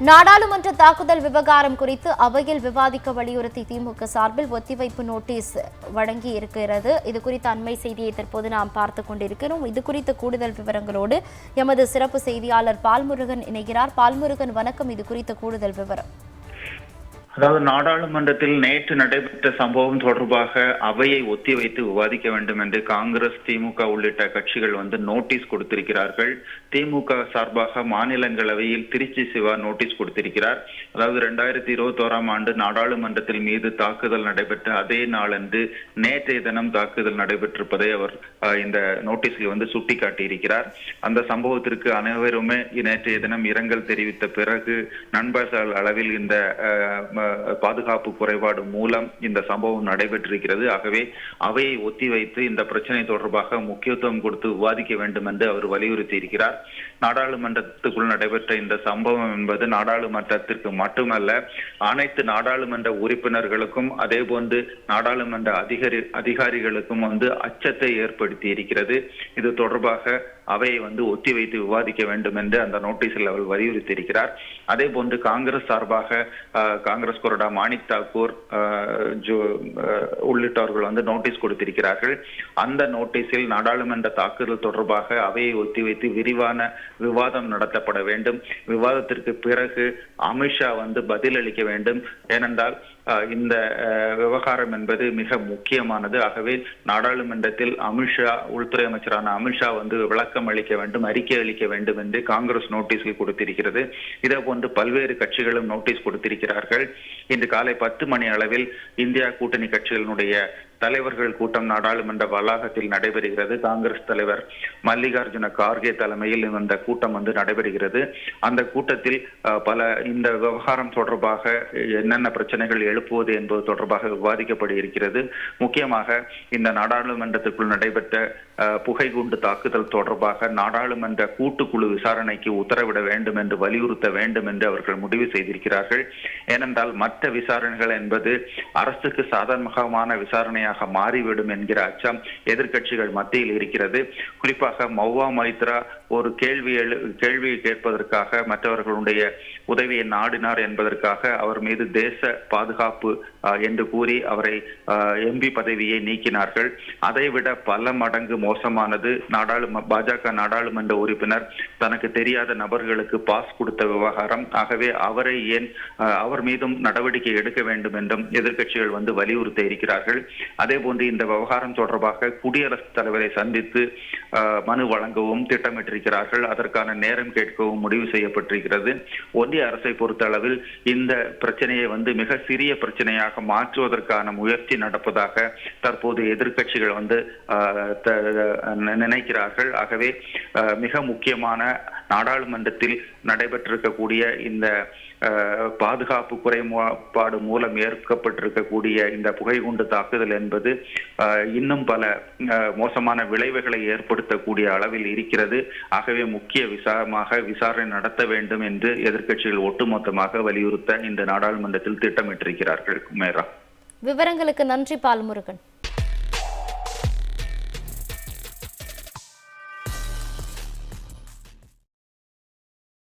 நாடாளுமன்ற தாக்குதல் விவகாரம் குறித்து அவையில் விவாதிக்க வலியுறுத்தி திமுக சார்பில் ஒத்திவைப்பு நோட்டீஸ் வழங்கி இருக்கிறது இது குறித்த அண்மை செய்தியை தற்போது நாம் பார்த்து கொண்டிருக்கிறோம். இது குறித்த கூடுதல் விவரங்களோடு எமது சிறப்பு செய்தியாளர் பால்முருகன் இணைகிறார். பால்முருகன் வணக்கம். இது குறித்த கூடுதல் விவரம். அதாவது நாடாளுமன்றத்தில் நேற்று நடைபெற்ற சம்பவம் தொடர்பாக அவையை ஒத்திவைத்து விவாதிக்க வேண்டும் என்று காங்கிரஸ் திமுக உள்ளிட்ட கட்சிகள் வந்து நோட்டீஸ் கொடுத்திருக்கிறார்கள். திமுக சார்பாக மாநிலங்களவையில் திருச்சி சிவா நோட்டீஸ் கொடுத்திருக்கிறார். அதாவது இரண்டாயிரத்தி இருபத்தோராம் ஆண்டு நாடாளுமன்றத்தில் மீது தாக்குதல் நடைபெற்ற அதே நாளன்று நேற்றைய தினம் தாக்குதல் நடைபெற்றிருப்பதை அவர் அஹ், இந்த நோட்டீஸில் வந்து சுட்டிக்காட்டியிருக்கிறார். அந்த சம்பவத்திற்கு அனைவருமே நேற்றைய தினம் இரங்கல் தெரிவித்த பிறகு நண்பர்கள் அளவில் இந்த பாதுகாப்பு குறைபாடு மூலம் இந்த சம்பவம் நடைபெற்றிருக்கிறது. ஆகவே அவையை ஒத்திவைத்து இந்த பிரச்சனை தொடர்பாக முக்கியத்துவம் கொடுத்து விவாதிக்க வேண்டும் என்று அவர் வலியுறுத்தி இருக்கிறார் நாடாளுமன்றத்துக்குள் நடைபெற்ற இந்த சம்பவம் என்பது நாடாளுமன்றத்திற்கு மட்டுமல்ல அனைத்து நாடாளுமன்ற உறுப்பினர்களுக்கும் அதே போன்று நாடாளுமன்ற அதிகாரி அதிகாரிகளுக்கும் வந்து அச்சத்தை ஏற்படுத்தி இருக்கிறது இது தொடர்பாக அவையை வந்து ஒத்திவைத்து விவாதிக்க வேண்டும் என்று அந்த நோட்டீஸில் அவர் வலியுறுத்தி இருக்கிறார் அதே போன்று காங்கிரஸ் சார்பாக காங்கிரஸ் கொறடா மாணிக் தாக்கூர் உள்ளிட்டவர்கள் வந்து நோட்டீஸ் கொடுத்திருக்கிறார்கள். அந்த நோட்டீஸில் நாடாளுமன்ற தாக்குதல் தொடர்பாக அவையை ஒத்திவைத்து விரிவான விவாதம் நடத்தப்பட வேண்டும். விவாதத்திற்கு பிறகு அமித்ஷா வந்து பதிலளிக்க வேண்டும். ஏனென்றால் இந்த விவகாரம் என்பது மிக முக்கியமானது. ஆகவே நாடாளுமன்றத்தில் அமித்ஷா உள்துறை அமைச்சரான அமித்ஷா வந்து விளக்க விளக்கம் அளிக்க வேண்டும் அறிக்கை அளிக்க வேண்டும் என்று காங்கிரஸ் நோட்டீஸில் கொடுத்திருக்கிறது. இதே போன்று பல்வேறு கட்சிகளும் நோட்டீஸ் கொடுத்திருக்கிறார்கள். இன்று காலை பத்து மணி அளவில் இந்தியா கூட்டணி கட்சிகளினுடைய தலைவர்கள் கூட்டம் நாடாளுமன்ற வளாகத்தில் நடைபெறுகிறது. காங்கிரஸ் தலைவர் மல்லிகார்ஜுன கார்கே தலைமையில் இந்த கூட்டம் வந்து நடைபெறுகிறது. அந்த கூட்டத்தில் பல இந்த விவகாரம் தொடர்பாக என்னென்ன பிரச்சனைகள் எழுப்புவது என்பது தொடர்பாக விவாதிக்கப்பட இருக்கிறது. முக்கியமாக இந்த நாடாளுமன்றத்திற்குள் நடைபெற்ற புகை புகைகுண்டு தாக்குதல் தொடர்பாக நாடாளுமன்ற கூட்டுக்குழு விசாரணைக்கு உத்தரவிட வேண்டும் என்று வலியுறுத்த வேண்டும் என்று அவர்கள் முடிவு செய்திருக்கிறார்கள். ஏனென்றால் மற்ற விசாரணைகள் என்பது அரசுக்கு சாதகமான விசாரணையாக பிரச்சனையாக மாறிவிடும் என்கிற அச்சம் எதிர்கட்சிகள் மத்தியில் இருக்கிறது. குறிப்பாக மௌவா மைத்ரா ஒரு கேள்வி எழு கேள்வியை கேட்பதற்காக மற்றவர்களுடைய உதவியை நாடினார் என்பதற்காக அவர் மீது தேச பாதுகாப்பு என்று கூறி அவரை எம்பி பதவியை நீக்கினார்கள். அதைவிட பல மடங்கு மோசமானது நாடாளும பாஜக நாடாளுமன்ற உறுப்பினர் தனக்கு தெரியாத நபர்களுக்கு பாஸ் கொடுத்த விவகாரம். ஆகவே அவரை ஏன் அவர் மீதும் நடவடிக்கை எடுக்க வேண்டும் என்றும் எதிர்கட்சிகள் வந்து வலியுறுத்த இருக்கிறார்கள். அதே போன்று இந்த விவகாரம் தொடர்பாக குடியரசுத் தலைவரை சந்தித்து மனு வழங்கவும் திட்டமிட்டிருக்கிறார்கள். அதற்கான நேரம் கேட்கவும் முடிவு செய்யப்பட்டிருக்கிறது. ஒன்றிய அரசை பொறுத்த அளவில் இந்த பிரச்சனையை வந்து மிக சிறிய பிரச்சனையாக மாற்றுவதற்கான முயற்சி நடப்பதாக தற்போது எதிர்க்கட்சிகள் வந்து த- நி- நினைக்கிறார்கள். ஆகவே மிக முக்கியமான நாடாளுமன்றத்தில் நடைபெற்றிருக்கக்கூடிய இந்த பாதுகாப்பு குறைபாடு மூலம் ஏற்கப்பட்டிருக்கக்கூடிய இந்த புகைகுண்டு தாக்குதல் என்பது இன்னும் பல அஹ், மோசமான விளைவுகளை ஏற்படுத்தக்கூடிய அளவில் இருக்கிறது. ஆகவே முக்கிய விசாரமாக விசாரணை நடத்த வேண்டும் என்று எதிர்க்கட்சிகள் ஒட்டுமொத்தமாக வலியுறுத்த இந்த நாடாளுமன்றத்தில் திட்டமிட்டிருக்கிறார்கள் மேரா விவரங்களுக்கு நன்றி பால்முருகன்.